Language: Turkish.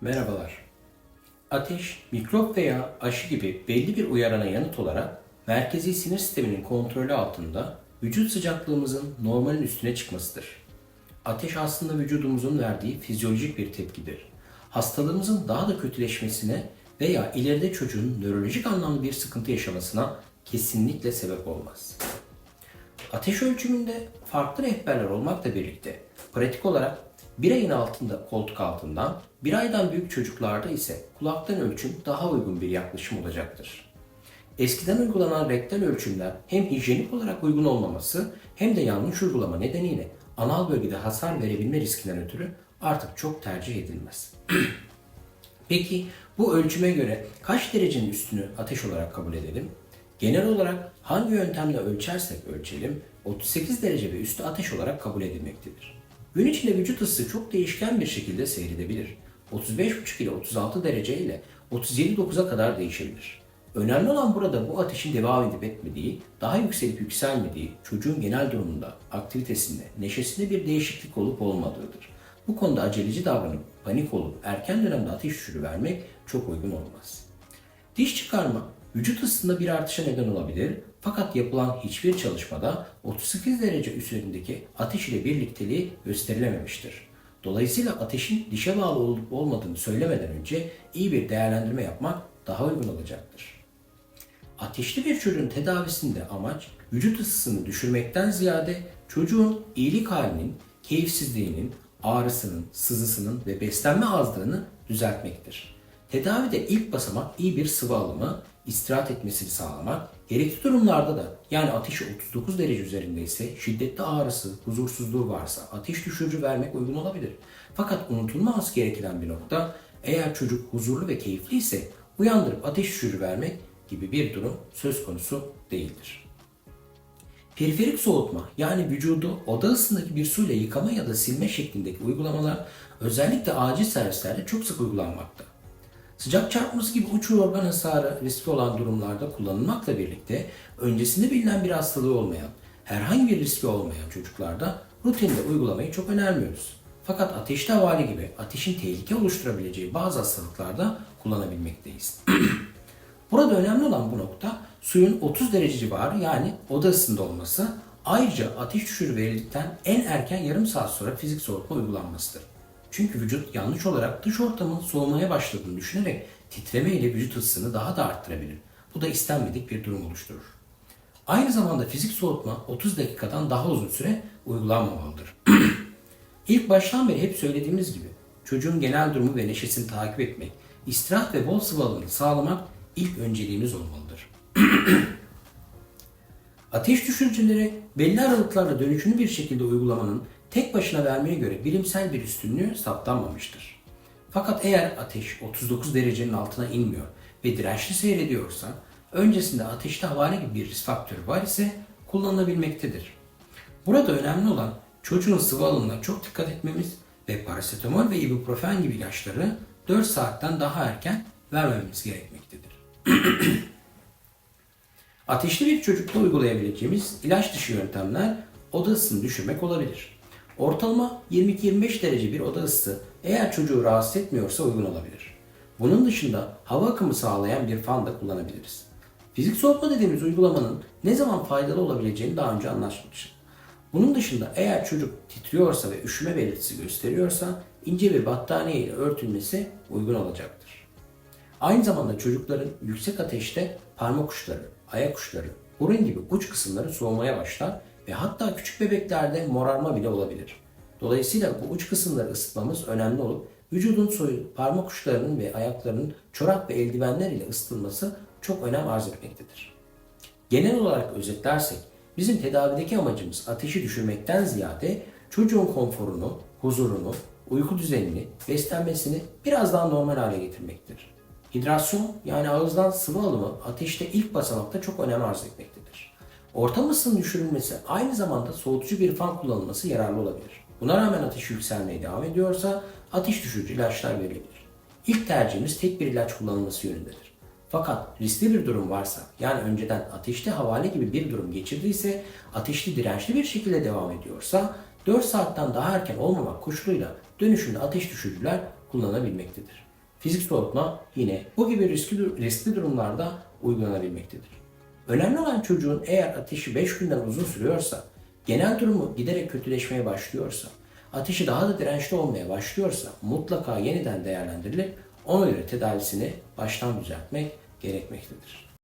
Merhabalar. Ateş, mikrop veya aşı gibi belli bir uyarana yanıt olarak merkezi sinir sisteminin kontrolü altında vücut sıcaklığımızın normalin üstüne çıkmasıdır. Ateş aslında vücudumuzun verdiği fizyolojik bir tepkidir. Hastalığımızın daha da kötüleşmesine veya ileride çocuğun nörolojik anlamda bir sıkıntı yaşamasına kesinlikle sebep olmaz. Ateş ölçümünde farklı rehberler olmakla birlikte pratik olarak bir ayın altında koltuk altından, bir aydan büyük çocuklarda ise kulaktan ölçüm daha uygun bir yaklaşım olacaktır. Eskiden uygulanan rektal ölçümler hem hijyenik olarak uygun olmaması hem de yanlış uygulama nedeniyle anal bölgede hasar verebilme riskinden ötürü artık çok tercih edilmez. Peki bu ölçüme göre kaç derecenin üstünü ateş olarak kabul edelim? Genel olarak hangi yöntemle ölçersek ölçelim 38 derece ve üstü ateş olarak kabul edilmektedir. Gün içinde vücut ısısı çok değişken bir şekilde seyredebilir. 35,5 ile 36 derece ile 37,9'a kadar değişebilir. Önemli olan burada bu ateşin devam edip etmediği, daha yükselip yükselmediği, çocuğun genel durumunda, aktivitesinde, neşesinde bir değişiklik olup olmadığıdır. Bu konuda aceleci davranıp panik olup erken dönemde ateş düşürü vermek çok uygun olmaz. Diş çıkarma vücut ısısında bir artışa neden olabilir fakat yapılan hiçbir çalışmada 38 derece üzerindeki ateş ile birlikteliği gösterilememiştir. Dolayısıyla ateşin dişe bağlı olup olmadığını söylemeden önce iyi bir değerlendirme yapmak daha uygun olacaktır. Ateşli bir çocuğun tedavisinde amaç vücut ısısını düşürmekten ziyade çocuğun iyilik halinin, keyifsizliğinin, ağrısının, sızısının ve beslenme azlığını düzeltmektir. Tedavide ilk basamak iyi bir sıvı alımı, istirahat etmesini sağlamak, gerekli durumlarda da yani ateşi 39 derece üzerindeyse şiddetli ağrısı, huzursuzluğu varsa ateş düşürücü vermek uygun olabilir. Fakat unutulmaması gereken bir nokta eğer çocuk huzurlu ve keyifli ise uyandırıp ateş düşürücü vermek gibi bir durum söz konusu değildir. Periferik soğutma yani vücudu oda ısısındaki bir suyla yıkama ya da silme şeklindeki uygulamalar özellikle acil servislerde çok sık uygulanmakta. Sıcak çarpması gibi uç organ hasarı riski olan durumlarda kullanılmakla birlikte öncesinde bilinen bir hastalığı olmayan, herhangi bir riski olmayan çocuklarda rutinde uygulamayı çok önermiyoruz. Fakat ateşli havale gibi ateşin tehlike oluşturabileceği bazı hastalıklarda kullanabilmekteyiz. Burada önemli olan bu nokta suyun 30 derece civarı yani oda ısısında olması. Ayrıca ateş düşürü verildikten en erken yarım saat sonra fizik soğutma uygulanmasıdır. Çünkü vücut yanlış olarak dış ortamın soğumaya başladığını düşünerek titreme ile vücut ısısını daha da arttırabilir. Bu da istenmedik bir durum oluşturur. Aynı zamanda fizik soğutma 30 dakikadan daha uzun süre uygulanmamalıdır. İlk baştan beri hep söylediğimiz gibi çocuğun genel durumu ve neşesini takip etmek, istirahat ve bol sıvı alımını sağlamak ilk önceliğimiz olmalıdır. Ateş düşürücüleri belli aralıklarla dönüşümlü bir şekilde uygulamanın tek başına vermeye göre bilimsel bir üstünlüğü saptanmamıştır. Fakat eğer ateş 39 derecenin altına inmiyor ve dirençli seyrediyorsa, öncesinde ateşli havale gibi bir risk faktörü var ise kullanılabilmektedir. Burada önemli olan çocuğun sıvı alımına çok dikkat etmemiz ve parasetamol ve ibuprofen gibi ilaçları 4 saatten daha erken vermememiz gerekmektedir. Ateşli bir çocukta uygulayabileceğimiz ilaç dışı yöntemler oda ısısını düşürmek olabilir. Ortalama 22-25 derece bir oda ısısı eğer çocuğu rahatsız etmiyorsa uygun olabilir. Bunun dışında hava akımı sağlayan bir fan da kullanabiliriz. Fizik soğutma dediğimiz uygulamanın ne zaman faydalı olabileceğini daha önce anlaşmıştık. Bunun dışında eğer çocuk titriyorsa ve üşüme belirtisi gösteriyorsa ince bir battaniye ile örtülmesi uygun olacaktır. Aynı zamanda çocukların yüksek ateşte parmak uçları, ayak uçları, burun gibi uç kısımları soğumaya başlar ve hatta küçük bebeklerde morarma bile olabilir. Dolayısıyla bu uç kısımları ısıtmamız önemli olup vücudun soyu parmak uçlarının ve ayaklarının çorap ve eldivenler ile ısıtılması çok önem arz etmektedir. Genel olarak özetlersek bizim tedavideki amacımız ateşi düşürmekten ziyade çocuğun konforunu, huzurunu, uyku düzenini, beslenmesini biraz daha normal hale getirmektir. Hidrasyon yani ağızdan sıvı alımı ateşte ilk basamakta çok önem arz etmektedir. Ortam ısının düşürülmesi aynı zamanda soğutucu bir fan kullanılması yararlı olabilir. Buna rağmen ateş yükselmeye devam ediyorsa ateş düşürücü ilaçlar verilebilir. İlk tercihimiz tek bir ilaç kullanılması yönündedir. Fakat riskli bir durum varsa yani önceden ateşli havale gibi bir durum geçirdiyse ateşli dirençli bir şekilde devam ediyorsa 4 saatten daha erken olmamak koşuluyla dönüşümde ateş düşürücüler kullanabilmektedir. Fizik soğutma yine bu gibi riskli, riskli durumlarda uygulanabilmektedir. Önemli olan çocuğun eğer ateşi 5 günden uzun sürüyorsa, genel durumu giderek kötüleşmeye başlıyorsa, ateşi daha da dirençli olmaya başlıyorsa mutlaka yeniden değerlendirilip ona göre tedavisini baştan düzeltmek gerekmektedir.